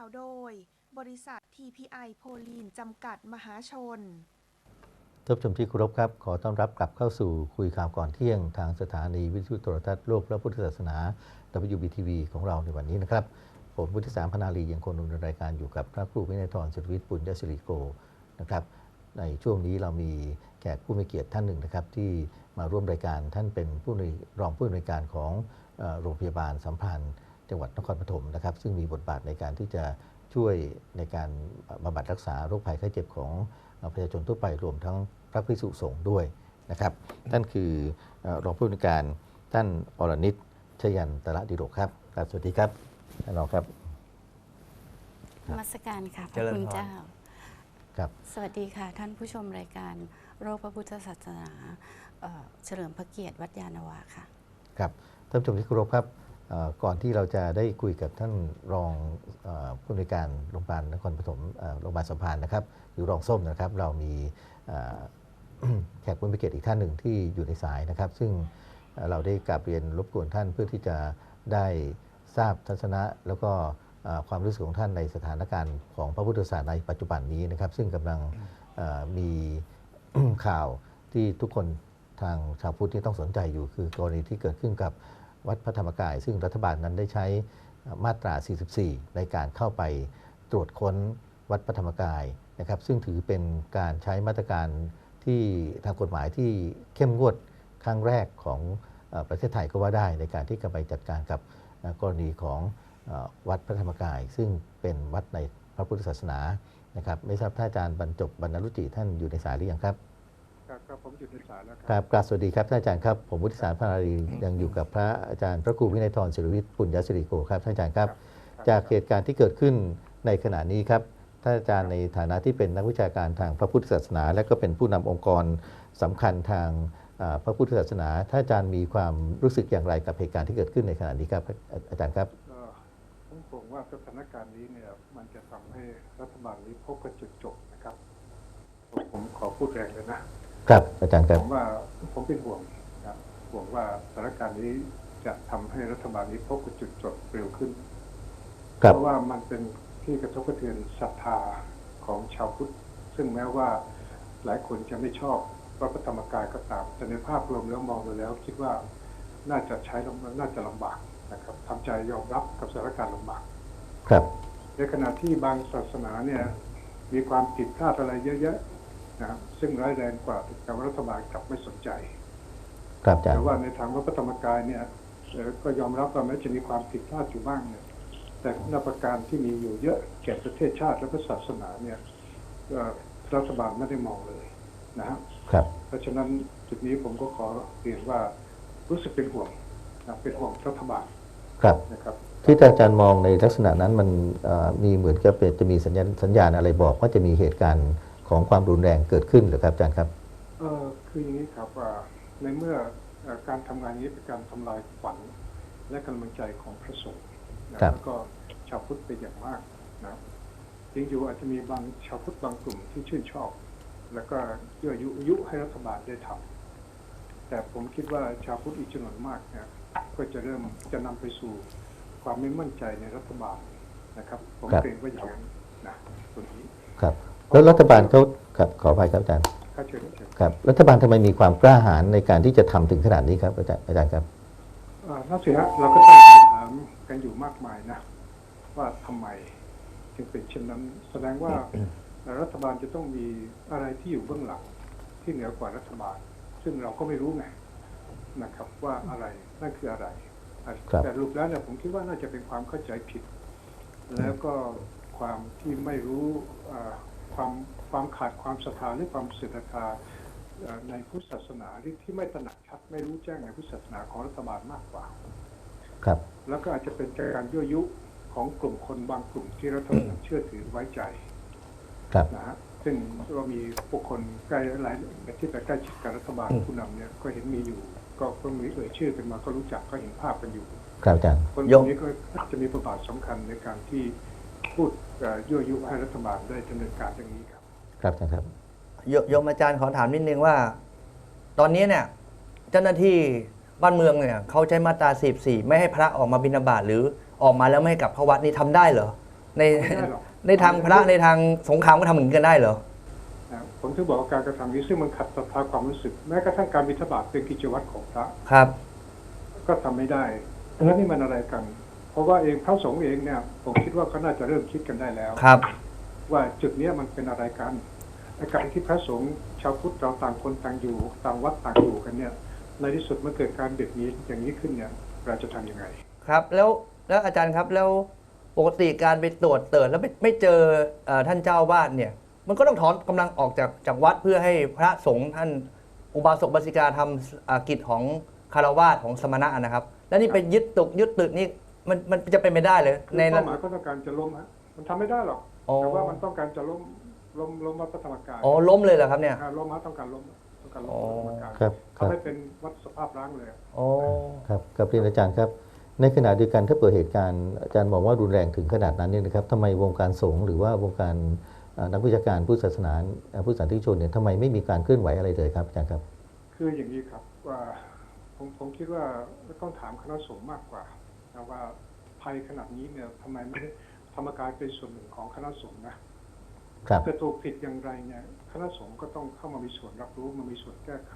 าวโดย บริษัท TPI โพลีนจำกัดมหาชนท่านผู้ชมที่เคารพครับ ขอต้อนรับกลับเข้าสู่คุยข่าวก่อนเที่ยง ทางสถานีวิทยุโทรทัศน์โลกพระพุทธศาสนา WBTV ของเราในวันนี้นะครับ ผมพุทธิสารพนาลียังคงดำเนินรายการอยู่กับพระครูวินัยทรสุรวิทย์ปุญญสิริโกนะครับในช่วงนี้เรามีแขกผู้มีเกียรติท่านหนึ่งนะครับ ที่มาร่วมรายการท่านเป็นผู้ในวยรองผู้อำนวยการของโรงพยาบาลสัมพันธ์ จังหวัดนครปฐมนะครับ ซึ่งมีบทบาทในการที่จะช่วยในการบำบัดรักษาโรคภัยไข้เจ็บของเอ่อประชาชนทั่วไปรวมทั้งพระภิกษุสงฆ์ด้วยนะครับท่านคือเอ่อรองผู้อำนวยการท่านอรนิตชยันตระดิโรกครับครับสวัสดีครับท่านรองครับนมัสการค่ะพเจระริญคุณพรเจ้าครับสวัสดีค่ะ ท่านผู้ชมรายการโรคพระพุทธศาสนาเอ่อเฉลิมพระเกียรติวัดยานาวาค่ะ ครับท่านผู้ชมที่เคารพครับเอ่อ ก่อนที่เราจะได้คุยกับท่านรองผู้อำนวยการโรงพยาบาลนครปฐมโรงพยาบาลสัมพันธ์นะครับ หรือรองส้มนะครับ เรามีแขกผู้มีเกียรติอีกท่านหนึ่งที่อยู่ในสายนะครับ ซึ่งเราได้กราบเรียนรบกวนท่านเพื่อที่จะได้ทราบทัศนะ แล้วก็ความรู้สึกของท่านในสถานการณ์ของพระพุทธศาสนาในปัจจุบันนี้นะครับ ซึ่งกำลังมีข่าวที่ทุกคนทางชาวพุทธที่ต้องสนใจอยู่คือกรณีที่เกิดขึ้นกับ วัดพระธรรมกาย ซึ่งรัฐบาลนั้นได้ใช้มาตรา 44 ในการเข้าไปตรวจค้นวัดพระธรรมกายนะครับซึ่งถือเป็นการใช้มาตรการที่ทางกฎหมายที่เข้มงวดครั้งแรกของประเทศไทยก็ว่าได้ ในการที่จะไปจัดการกับกรณีของวัดพระธรรมกาย ซึ่งเป็นวัดในพระพุทธศาสนานะครับไม่ทราบท่านอาจารย์บรรจบบรรณรุจิท่านอยู่ในสายหรือยังครับ ครับครับผมอยู่ในสายแล้วคครัรับกราบสวัสดีครับท่านอาจารย์ครับ ผมวุฒิสารพนารียังอยู่กับพระอาจารย์พระครูวินัยทรศิริวิทย์ปุญญสิริโกครับท่านอาจารย์ครับครับ จากเหตุการณ์ที่เกิดขึ้นในขณะนี้ครับท่านอาจารย์ในฐานะที่เป็นนักวิชาการทางพระพุทธศาสนา และก็เป็นผู้นำองค์กรสำคัญทางอ่าพระพุทธศาสนาท่านอาจารย์มีความรู้สึกอย่างไรกับเหตุการณ์ที่เกิดขึ้นในขณะนี้ครับอาอาจารย์ครับ ก็ผมคงว่าสถานการณ์นี้เนี่ยมันจะทำให้รัฐบาลนี้พบกับจุดจบนะครับ ผมผมขอพูดแรงเลยนะ ครับอาจารย์คผรับมว่าผมเป็นห่วงนะครับห่วงว่าสถานการณ์นี้จะทำให้รัฐบาลนี้พบกับจุดจบเร็วขึ้นครับเพราะว่ามันเป็นที่กระทบกระเทือนศรัทธาของชาวพุทธ ซึ่งแม้ว่าหลายคนจะไม่ชอบวัดพระธรรมกายก็ตาม แต่ในภาพรวมแล้วมองดูแล้ว คิดว่าน่าจะใช้ลำน่าจะลำบากนะครับทำใจยอมรับกับสถานการณ์ลำบาก ครับ ในขณะที่บางศาสนาเนี่ยมีความผิดพลาดอะไรเยอะๆนะ ครับซึ่งร้ายแรงกว่าแต่ว่ารัฐบาลกลับไม่สนใจครับอาจารแต่ย์ว่าในทางวัดพระธรรมกายเนี่ยเอ่อก็ยอมรับว่าแม้จะมีความผิดพลาดอยู่บ้างเนี่ย แต่คุณประการที่มีอยู่เยอะแก่ประเทศชาติและพระศาสนาเนี่ยเอ่อรัฐบาลไม่ได้มองเลยนะฮะครับ เพราะฉะนั้นจุดนี้ผมก็ขอเรียนว่ารู้สึกเป็นห่วงนะเป็นห่วงรัฐบาลครับนะครับ ที่ท่านอาจารย์มองในลักษณะนั้นมันเอ่อมีเหมือนกับเป็นจะมีสัญญาณสัญญาณอะไรบอกว่าจะมีเหตุการณ์ ของความรุนแรงเกิดขึ้นหรือครับอาจารย์ครับเออคืออย่างนี้ครับว่าในเมื่อเอ่อการทำงานนี้เป็นการทำลายขวัญและกำลังใจของพระสงฆ์นะครับแล้วก็ชาวพุทธเป็นอย่างมากนะจริงอยู่อาจจะมีบางชาวพุทธบางกลุ่มที่ชื่นชอบ แล้วก็ยั่วยุยุให้รัฐบาลได้ทำแต่ผมคิดว่าชาวพุทธอีกจำนวนมากเนี่ยก็จะเริ่มจะนำไปสู่ความไม่มั่นใจในรัฐบาลนะครับ ผมครับเกรงว่าอย่างนั้นนะตรงนี้ครับ แล้วรัฐบาลเขาครับขออภัยครับอาจารย์ข้าเชิญเชิญครับรัฐบาลทำไมมีความกล้าหาญในการที่จะทำถึงขนาดนี้ครับอาจารย์อาจารย์ครับเอ่อนั่นสิฮะเราก็ตั้งคำถามกันอยู่มากมายนะ ว่าทำไมจึงเป็นเช่นนั้น แสดงว่ารัฐบาลจะต้องมีอะไรที่อยู่เบื้องหลังที่เหนือกว่ารัฐบาล ซึ่งเราก็ไม่รู้ไงนะครับว่าอะไรนั่นคืออะไรครับแต่รูปแล้วเนี่ยผมคิดว่าน่าจะเป็นความเข้าใจผิด แล้วก็ความที่ไม่รู้เอ่อ ความความขาดความศรัทธาหรือความเสื่อมศรัทธาเอ่อในพุทธศาสนาที่ที่ไม่ตระหนักชัดไม่รู้แจ้งในพุทธศาสนาของรัฐบาลมากกว่า ครับ แล้วก็อาจจะเป็นการยั่วยุของกลุ่มคนบางกลุ่มที่รัฐบาลเชื่อถือไว้ใจ ครับนะฮะซึ่งเรามีบุคคลใกล้หลายที่ไปใกล้ชิดกับรัฐบาลผู้นำเนี่ยก็เห็นมีอยู่ ก็ก็มีเอ่ยชื่อกันมาก็รู้จักก็เห็นภาพกันอยู่ ครับอาจารย์คนกยลุ่กมนี้ก็จะมีบทบาทสำคัญในการที่ พูดเอ่อยั่วยุให้รัฐบาลได้ดำเนินการอย่างนี้ครับ ครับอาจารย์ครับโยโยมอาจารย์ขอถามนิดนึงว่า ตอนนี้เนี่ยเจ้าหน้าที่บ้านเมืองเนี่ยเขาใช้มาตรา44ไม่ให้พระออกมาบิณฑบาตหรือออกมาแล้วไม่ให้กลับเข้าวัดนี่ทำได้เหรอในไม่ได้หรอกในทางพระในทางสงครามก็ทำเหมือนกันได้เหรอนะผมถึงบอกว่าการกระทำนี้ซึ่งมันขัดศรัทธาความรู้สึก แม้กระทั่งการบิณฑบาตเป็นกิจวัตรของพระครับ ก็ทำไม่ได้แล้วนี่มันอะไรกัน เพราะว่าเองพระสงฆ์เองเนี่ยผมคิดว่าก็น่าจะเริ่มคิดกันได้แล้วครับ ว่าจุดเนี้ยมันเป็นอะไรกันไอ้การที่พระสงฆ์ชาวพุทธเราต่างคนต่างอยู่ต่างวัดต่างอยู่กันเนี่ย ในที่สุดมันเกิดการเด็ดนี้อย่างนี้ขึ้นเนี่ยเราจะทำยังไง ครับแล้วแล้วอาจารย์ครับแล้วปกติการไปตรวจเติร์ดแล้วไม่ไม่เจอเอ่อท่านเจ้าวาดเนี่ย มันก็ต้องถอนกำลังออกจากจากวัดเพื่อให้พระสงฆ์ท่านอุบาสกบาสิกาทำอ่ากิจของคารวาสของสมณะนะครับ แล้วนี่ไปยึดตกยึดตึกนี่ มันมันจะเป็นไม่ได้เลยคือในเป้าหมายก็ต้องการจะล้มฮะมันทำไม่ได้หรอกอ๋อแต่ว่ามันต้องการจะล้มล้มล้มวัดพระธรรมกายอ๋อล้มเลยเหรอครับเนี่ยอ่าล้มฮะต้องการล้มต้องการล้มอ๋อวัดพระธรรมกายครับครับ ทำให้เป็นวัดสภาพร้างเลยอ๋อครับกับเรียนอาจารย์ครับ ในขณะเดียวกันถ้าเปิดเหตุการณ์อาจารย์บอกว่ารุนแรงถึงขนาดนั้นเนี่ยนะครับทำไมวงการสงฆ์หรือว่าวงการเอ่อนักวิชาการผู้ศาสนาเอ่อผู้สันติชนเนี่ยทำไมไม่มีการเคลื่อนไหวอะไรเลยครับอาจารย์ครับคืออย่างนี้ครับว่าผมผมคิดว่าต้องถามคณะสงฆ์มากกว่า นะว่าภัยขนาดนี้เนี่ยทำไมไม่ได้ธรรมกายเป็นส่วนหนึ่งของคณะสงฆ์นะครับจะถูกผิดอย่างไรเนี่ยคณะสงฆ์ก็ต้องเข้ามามีส่วนรับรู้มามีส่วนแก้ไข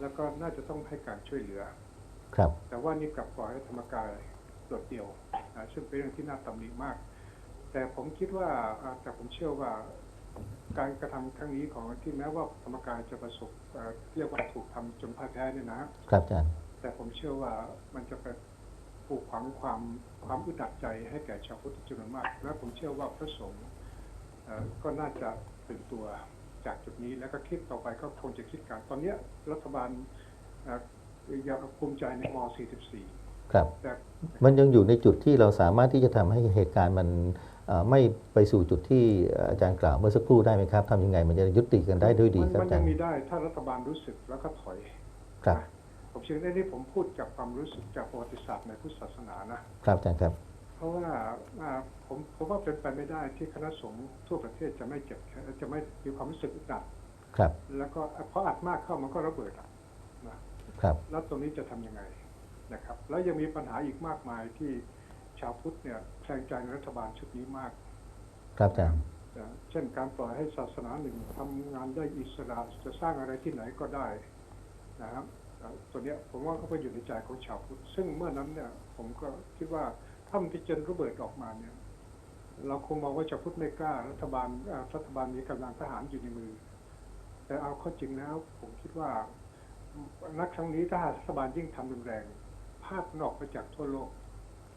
แล้วก็น่าจะต้องให้การช่วยเหลือ ครับ แต่ว่านี่กลับปล่อยให้ธรรมกายโดดเดี่ยวนะซึ่งเป็นเรื่องที่น่าตำหนิมาก แต่ผมคิดว่าอ่าแต่ผมเชื่อว่าการกระทำครั้งนี้ของที่แม้ว่าธรรมกายจะประสบเอ่อเรียกว่าถูกทำจนพ่ายแพ้เนี่ยนะครับอาจารย์แต่ผมเชื่อว่ามันจะไป ปลูกฝังความความอึดอัดใจให้แก่ชาวพุทธจำนวนมาก และผมเชื่อว่าพระสงฆ์เอ่อก็น่าจะตื่นตัวจากจุดนี้แล้วก็คิดต่อไปก็คงจะคิดการตอนเนี้ยรัฐบาลเอ่อยังภูมิใจในม .44 ครับแต่มันยังอยู่ในจุดที่เราสามารถที่จะทำให้เหตุการณ์มันเอ่อไม่ไปสู่จุดที่อาจารย์กล่าวเมื่อสักครู่ได้ไหมครับทำยังไงมันจะยุติกันได้ด้วยดีมันครับมันอาจายัรงย์มีได้ถ้ารัฐบาลรู้สึกแล้วก็ถอยครับนะ ผมเชื่อในนี้ผมพูดจากความรู้สึกจากประวัติศาสตร์ในพุทธศาสนานะครับอาจารย์ครับ เพราะว่าอ่าผมผมว่าเป็นไปไม่ได้ที่คณะสงฆ์ทั่วประเทศจะไม่เจ็บแค้นจะไม่มีความรู้สึกอึดอัดครับ แล้วก็เพราะอัดมากเข้ามันก็ระเบิดอะนะครับแล้วตรงนี้จะทำยังไงนะครับ แล้วยังมีปัญหาอีกมากมายที่ชาวพุทธเนี่ยแคลงใจในรัฐบาลชุดนี้มาก ครับอาจารย์นะเช่นการปล่อยให้ศาสนาหนึ่งทำงานได้อิสระจะสร้างอะไรที่ไหนก็ได้นะครับเอ่อ ตัวเนี้ยผมว่าก็ไปอยู่ในใจของชาวพุทธซึ่งเมื่อนั้นเนี่ย ผมก็คิดว่าถ้ามันพิจารณาระเบิดออกมาเนี่ย เราคงมองว่าชาวพุทธไม่กล้ารัฐบาลเอ่อรัฐบาลมีกำลังทหารอยู่ในมือ แต่เอาเข้อจริงแล้ว ผมคิดว่านักครั้งนี้ถ้าหากรัฐบาลยิ่งทำรุนแรงภาพมันออกไปจากทั่วโลก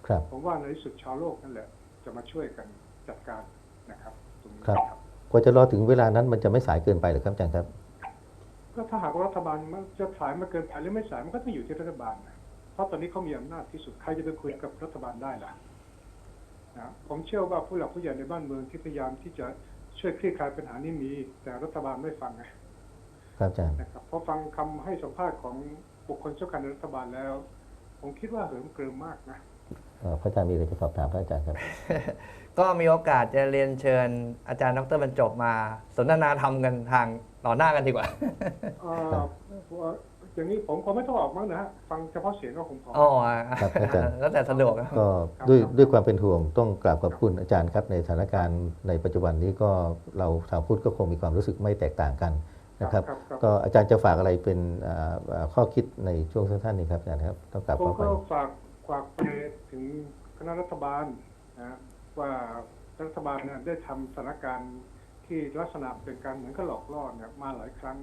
ครับ ผมว่าในที่สุดชาวโลกนั่นแหละ จะมาช่วยกันจัดการนะครับตรงนี้ครับครับกว่าจะรอถึงเวลานั้นมันจะไม่สายเกินไปหรือครับอาจารย์ครับ ก็ถ้าหากว่ารัฐบาลมันจะสายมาเกินไปหรือไม่สายมันก็ต้องอยู่ที่รัฐบาลนะเพราะตอนนี้เขามีอำนาจที่สุดใครจะไปคุยกับรัฐบาลได้ล่ะนะผมเชื่อว่าผู้หลักผู้ใหญ่ในบ้านเมืองที่พยายามที่จะช่วยคลี่คลายปัญหานี้มี แต่รัฐบาลไม่ฟังไงครับอาจารย์นะครับพอฟังคำให้สัมภาษณ์ของบุคคลสำคัญในรัฐบาลแล้ว ผมคิดว่าเหิมเกริมมากนะเอ่อ พระอาจารย์มีอะไรจะสอบถามพระอาจารย์ครับ ก็มีโอกาสจะเรียนเชิญอาจารย์ดรบรรจบมา สนทนาธรรมกันทางต่อหน้ากันดีกว่าเอ่ออย่างนี้ผมคงไม่ต้องออกมั้งนะฮะฟังเฉพาะเสียงก็คงพออ๋อครับอาจารย์แล้วแต่สะดวกครับก็ครับด้วยครับด้วยความเป็นห่วงต้องกราบขอบคุณอาจารย์ครับ ในสถานการณ์ในปัจจุบันนี้ก็เราชาวพุทธก็คงมีความรู้สึกไม่แตกต่างกันนะครับครับครับก็อาจารย์จะฝากอะไรเป็นอ่าอ่าข้อคิดในช่วงสั้นๆนี้ครับอาจารย์ครับต้องกราบผมขอบไปก็ฝาก ฝากไปถึงคณะรัฐบาลนะว่ารัฐบาลเนี่ยได้ทำสถานการณ์ที่ลักษณะเป็นการเหมือนกับหลอกล่อเนี่ยมาหลายครั้ง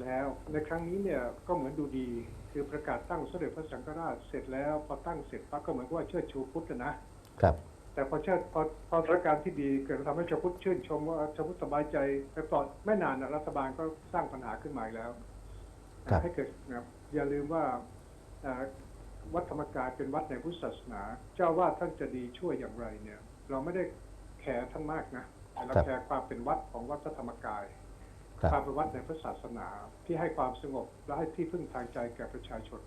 แล้วในครั้งนี้เนี่ยก็เหมือนดูดีคือประกาศตั้งสมเด็จพระสังฆราชเสร็จแล้วพอตั้งเสร็จปั๊บก็เหมือนกับว่าเชิดชูพุทธนะครับ แต่พอเชิดพอพอสถานการณ์ที่ดีเกิดทำให้ชาวพุทธชื่นชมว่าชาวพุทธสบายใจไปต่อไม่นานนะรัฐบาลก็สร้างปัญหาขึ้นมาอีกแล้วครับให้เกิดนะครับอย่าลืมว่าเอ่อ วัดธรรมกายเป็นวัดในพุทธศาสนา เจ้าว่าท่านจะดีช่วยอย่างไรเนี่ย เราไม่ได้แคร์ท่านมากนะแต่เราแคร์ความเป็นวัดของวัดพระธรรมกายครับความเป็นวัดในพระศาสนาที่ให้ความสงบและให้ที่พึ่งทางใจแก่ประชาชน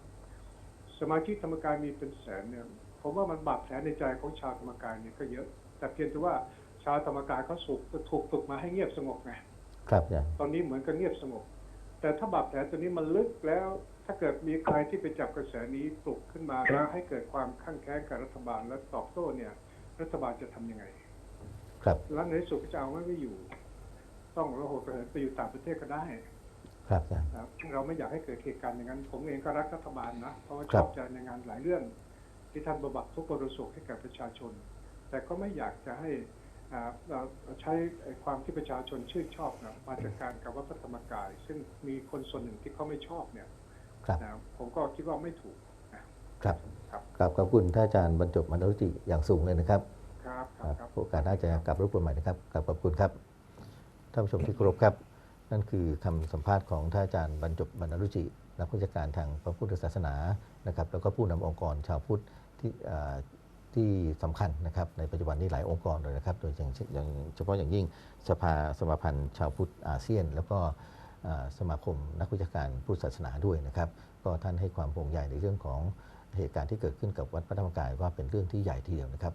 สมาชิกธรรมกายมีเป็นแสนเนี่ยผมว่ามันบาดแผลในใจของชาวธรรมกายเนี่ยก็เยอะ แต่เพียงแต่ว่าชาวธรรมกายเขาสุกถูกฝึกมาให้เงียบสงบไงครับอาจารย์ตอนนี้เหมือนกับเงียบสงบ แต่ถ้าบาดแผลตัวนี้มันลึกแล้ว ถ้าเกิดมีใครที่ไปจับกระแสนี้ปลุกขึ้นมาแล้วให้เกิดความข้างแค้นกับรัฐบาลและตอบโต้เนี่ย รัฐบาลจะทำยังไง ครับ แล้วในที่สุดก็จะเอาไว้ไม่อยู่ ต้องระหดระเหินไปอยู่ต่างประเทศก็ได้ ครับอาจารย์นะครับเราไม่อยากให้เกิดเหตุการณ์อย่างนั้น ผมเองก็รักรัฐบาลนะเพราะว่าคชรับอบใจในงานหลายเรื่อง ที่ท่านบำบัดทุกข์บริสุขให้แก่ประชาชน แต่ก็ไม่อยากจะให้อ่าเราใช้ไอ้ความที่ประชาชนชื่นชอบนะมาจากการกับวัดพระธรรมกาย ซึ่งมีคนส่วนหนึ่งที่เขาไม่ชอบเนี่ย ครับนะผมก็คิดว่าไม่ถูกนะครับครับครับขอบคุณท่านอาจารย์บรรจบมนุษย์อย่างสูงเลยนะครับครับคครัรับบครับโอกาสหน่าจะกลับรบกวนใหม่นะครับกลับขอบคุณครับท่านผู้ชมที่เคารพครับ นั่นคือคำสัมภาษณ์ของท่านอาจารย์บรรจบบรรณรุจินักวิชาการทางพระพุทธศาสนานะครับ แล้วก็ผู้นำองค์กรชาวพุทธที่เอ่อที่สำคัญนะครับในปัจจุบันนี้หลายองค์กรเลยนะครับ โดยอย่างอย่างเฉพาะอย่างยิ่งสภาสมาพันธ์ชาวพุทธอาเซียน แล้วก็เอ่อ สมาคมนักวิชาการพุทธศาสนาด้วยนะครับ ก็ท่านให้ความห่วงใยในเรื่องของเหตุการณ์ที่เกิดขึ้นกับวัดพระธรรมกายว่าเป็นเรื่องที่ใหญ่ทีเดียวนะครับ